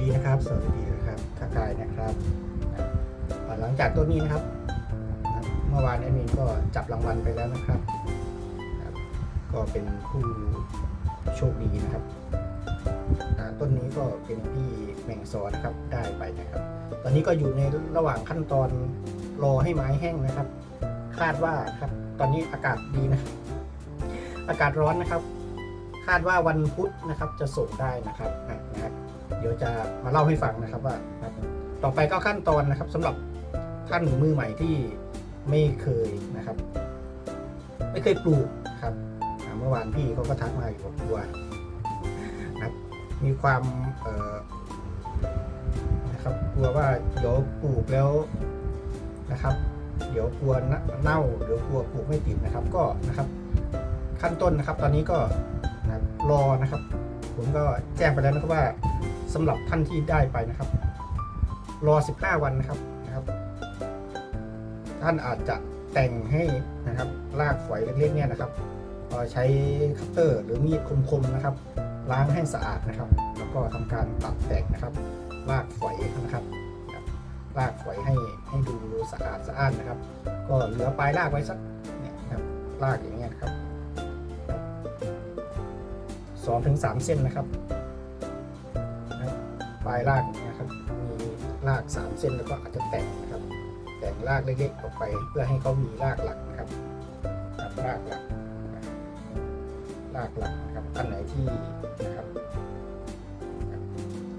ดีนะครับ สวัสดีนะครับทักทายนะครับหลังจากต้นนี้นะครับ เมื่อวานแอดมินก็จับรางวัลไปแล้วนะครับ ก็เป็นผู้โชคดีนะครับ ต้นนี้ก็เป็นพี่แมงซอนะครับได้ไปนะครับ ตอนนี้ก็อยู่ในระหว่างขั้นตอนรอให้ไม้แห้งนะครับ คาดว่าครับตอนนี้อากาศดีนะ อากาศร้อนนะครับ คาดว่าวันพุธนะครับจะส่งได้นะครับนะครับ เดี๋ยวจะมาเล่าให้ฟังนะครับว่าครับต่อไปก็ขั้นตอนนะครับสำหรับท่านมือใหม่ที่ไม่เคยนะครับ ไม่เคยปลูกครับเมื่อวานพี่เขาก็ทักมาอยู่บอกกลัวนะครับ มีความเอ่อนะครับกลัวว่าเดี๋ยวปลูกแล้วนะครับ เดี๋ยวกลัวเน่าเดี๋ยวกลัวปลูกไม่ติดนะครับ ก็นะครับ ขั้นต้นนะครับ ตอนนี้ก็นะรอนะครับ ผมก็แจ้งไปแล้วนะครับว่าสำหรับท่านที่ได้ไปนะครับ รอ 15 วันนะครับนะครับ ท่านอาจจะแต่งให้นะครับรากฝอยเล็กๆเนี่ยนะครับใช้คัตเตอร์หรือมีดคมๆนะครับ ล้างให้สะอาดนะครับ แล้วก็ทำการตัดแต่งนะครับรากฝอยนะครับนะครับรากฝอยให้ให้ดูสะอาดสะอ้านนะครับ ก็เหลือปลายรากไว้สักเนี่ยนะครับรากอย่างเงี้ยครับ สองถึงสามเส้นนะครับปลายรากอย่างเงี้ยครับ มีรากสามเส้นแล้วก็อาจจะแต่งนะครับ แต่งรากเล็กๆออกไป เพื่อให้เขามีรากหลักนะครับรากหลักรากหลักนะครับอันไหนที่นะครับ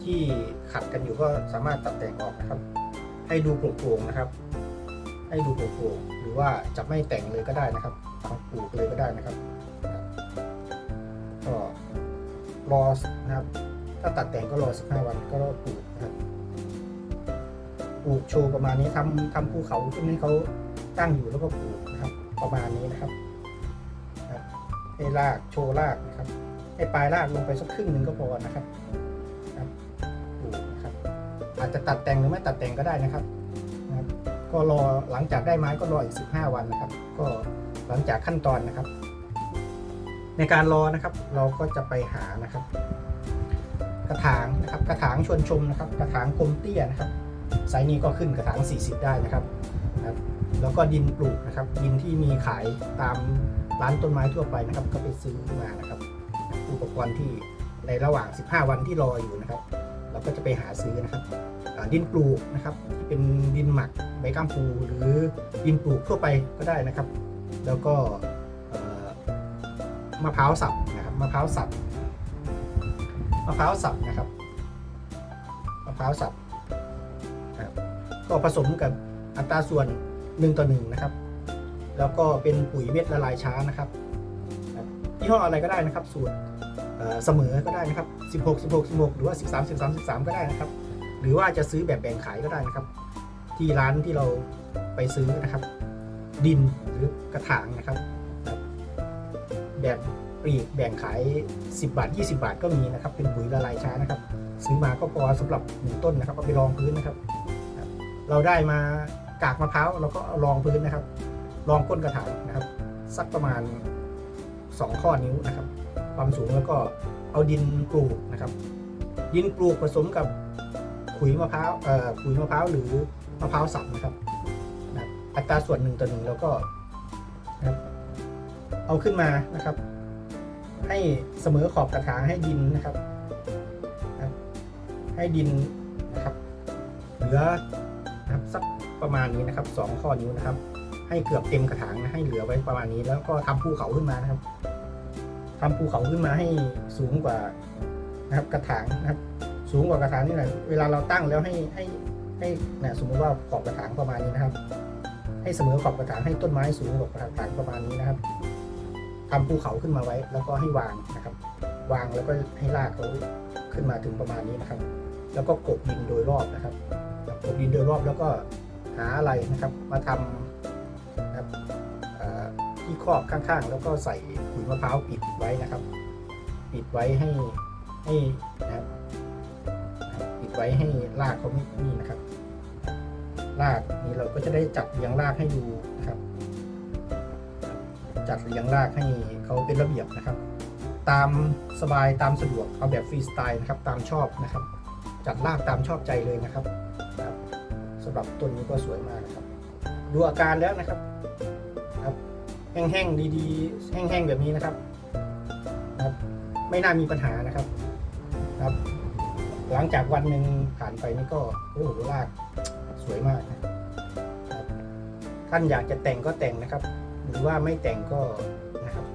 ที่ขัดกันอยู่ก็สามารถตัดแต่งออกนะครับ ให้ดูโปร่งๆนะครับ ให้ดูโปร่งๆหรือว่าจะไม่แต่งเลยก็ได้นะครับปลูกเลยก็ได้นะครับ รอนะครับ ถ้าตัดแต่งก็รอ 15 วันก็รอปลูกนะครับปลูกโชว์ประมาณนี้ทำทำภูเขาขึ้นให้เขาตั้งอยู่แล้วก็ปลูกนะครับ ประมาณนี้นะครับให้รากโชว์รากนะครับ ให้ปลายรากลงไปสักครึ่งหนึ่งก็พอนะครับครับปลูกนะครับ อาจจะตัดแต่งหรือไม่ตัดแต่งก็ได้นะครับนะครับ ก็รอหลังจากได้ไม้ก็รออีก 15 วันนะครับ ก็หลังจากขั้นตอนนะครับ ในการรอนะครับ เราก็จะไปหานะครับ กระถางนะครับกระถางชวนชมนะครับ กระถางกลมเตี้ยนะครับไซส์นี้ก็ขึ้นกระถาง 40 ได้นะครับนะครับ แล้วก็ดินปลูกนะครับ ดินที่มีขายตามร้านต้นไม้ทั่วไปนะครับ ก็ไปซื้อมานะครับ อุปกรณ์ที่ในระหว่าง 15 วันที่รออยู่นะครับ เราก็จะไปหาซื้อนะครับดินปลูกนะครับที่เป็นดินหมักใบก้ามปูหรือดินปลูกทั่วไปก็ได้นะครับ แล้วก็ มะพร้าวสับนะครับมะพร้าวสับมะพร้าวสับนะครับมะพร้าวสับครับก็ผสมกับอัตราส่วน1ต่อ1นะครับ แล้วก็เป็นปุ๋ยเม็ดละลายช้านะครับยี่ห้ออะไรก็ได้นะครับ สูตรเสมอก็ได้นะครับ 16 16 16 หรือว่า 13 13 13 ก็ได้นะครับ หรือว่าจะซื้อแบบแบ่งขายก็ได้นะครับ ที่ร้านที่เราไปซื้อนะครับ ดินหรือกระถางนะครับ แบบปลีกแบ่งขาย 10 บาท 20 บาทก็มีนะครับ เป็นปุ๋ยละลายช้านะครับ ซื้อมาก็พอสำหรับหนึ่งต้นนะครับเอาไปรองพื้นนะครับ เราได้มากากมะพร้าวเราก็รองพื้นนะครับ รองก้นกระถางนะครับ สักประมาณ 2 ข้อนิ้วนะครับ ความสูงแล้วก็เอาดินปลูกนะครับ ดินปลูกผสมกับขุยมะพร้าวเอ่อขุยมะพร้าวหรือมะพร้าวสับนะครับนะครับอัตราส่วนหนึ่งต่อหนึ่งแล้วก็ เอาขึ้นมานะครับ ให้เสมอขอบกระถางให้ดินนะครับ ให้ดินนะครับ เหลือนะครับสักประมาณนี้นะครับสองข้อนิ้วนะครับ ให้เกือบเต็มกระถางนะให้เหลือไว้ประมาณนี้แล้วก็ทำภูเขาขึ้นมานะครับทำภูเขาขึ้นมาให้สูงกว่านะครับกระถางนะครับ สูงกว่ากระถางนี่แหน่อยเวลาเราตั้งแล้วให้ให้ให้นะสมมติว่าขอบกระถางประมาณนี้นะครับ ให้เสมอขอบกระถางให้ต้นไม้สูงกว่ากระถางประมาณนี้นะครับ ทำภูเขาขึ้นมาไว้ แล้วก็ให้วางนะครับ วางแล้วก็ให้รากเขาขึ้นมาถึงประมาณนี้นะครับ แล้วก็กบดินโดยรอบนะครับกบดินโดยรอบแล้วก็หาอะไรนะครับ มาทำนะครับที่ครอบข้างๆ แล้วก็ใส่ขุยมะพร้าวปิดไว้นะครับ ปิดไว้ให้ให้นะครับปิดไว้ให้รากเขาไม่นี่นะครับ รากนี้เราก็จะได้จัดเรียงรากให้ดูนะครับ จัดเรียงรากให้เขาเป็นระเบียบนะครับ ตามสบายตามสะดวกเอาแบบฟรีสไตล์นะครับตามชอบนะครับ จัดรากตามชอบใจเลยนะครับครับสำหรับต้นนี้ก็สวยมากนะครับ ดูอาการแล้วนะครับครับ แห้งๆดีๆ แห้งๆแบบนี้นะครับครับ ไม่น่ามีปัญหานะครับครับ หลังจากวันหนึ่งผ่านไปนี่ก็โอ้โหรากสวยมากนะครับท่านอยากจะแต่งก็แต่งนะครับ หรือว่าไม่แต่งก็นะครับ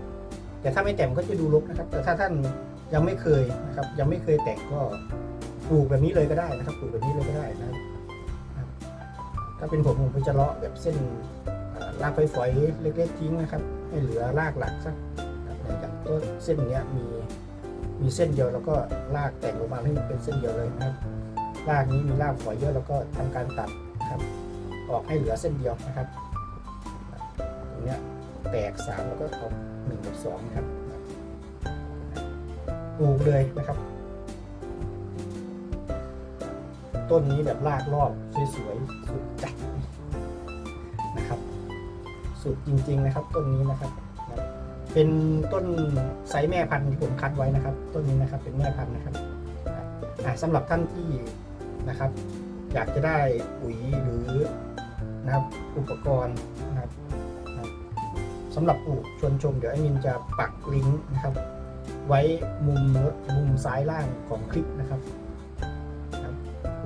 แต่ถ้าไม่แต่งก็จะดูรกนะครับ แต่ถ้าท่านยังไม่เคยนะครับ ยังไม่เคยแต่งก็ปลูกแบบนี้เลยก็ได้นะครับปลูกแบบนี้เลยก็ได้นะถ้าเป็นผมผมจะเลาะแบบเส้นรากฝอยๆเล็กๆทิ้งนะครับ ให้เหลือรากหลักสักอย่างต้นเส้นเนี้ยมีมีเส้นเดียวแล้วก็รากแต่งออกมาให้มันเป็นเส้นเดียวเลยนะครับรากนี้มีรากฝอยเยอะแล้วก็ทำการตัดนะครับ ออกให้เหลือเส้นเดียวนะครับ ตกสามแล้วก็ออกหนึ่งกับสองนะครับปลูกเลยนะครับ ต้นนี้แบบรากรอบสวยๆสุดจัดนะครับ สุดจริง ๆ นะครับ ต้นนี้นะครับ เป็นต้นไซส์แม่พันธุ์ที่ผมคัดไว้นะครับ ต้นนี้นะครับเป็นแม่พันธุ์นะครับสำหรับท่านที่นะครับ อยากจะได้ปุ๋ยหรือนะครับอุปกรณ์ สำหรับปลูกชวนชม เดี๋ยวไอ้มินจะปักลิงก์นะครับ ไว้มุมมุมซ้ายล่างของคลิปนะครับ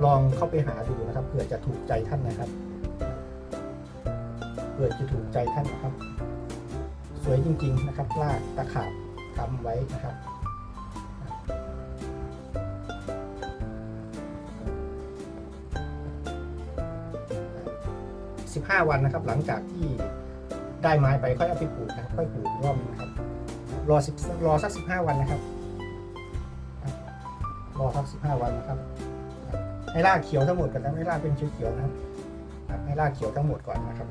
ลองเข้าไปหาดูนะครับเผื่อจะถูกใจท่านนะครับเผื่อจะถูกใจท่านนะครับ สวยจริง ๆ นะครับลากตะขาบทำไว้นะครับ15 วันนะครับหลังจากที่ ได้ไม้ไปค่อยเอาไปปลูกนะครับค่อยปลูกรอบนึงนะครับ รอสิบรอสักสิบห้าวันนะครับ รอสักสิบห้าวันนะครับ ให้รากเขียวทั้งหมดก่อนนะให้รากเป็นเขียวๆนะครับให้รากเขียวทั้งหมดก่อนนะครับ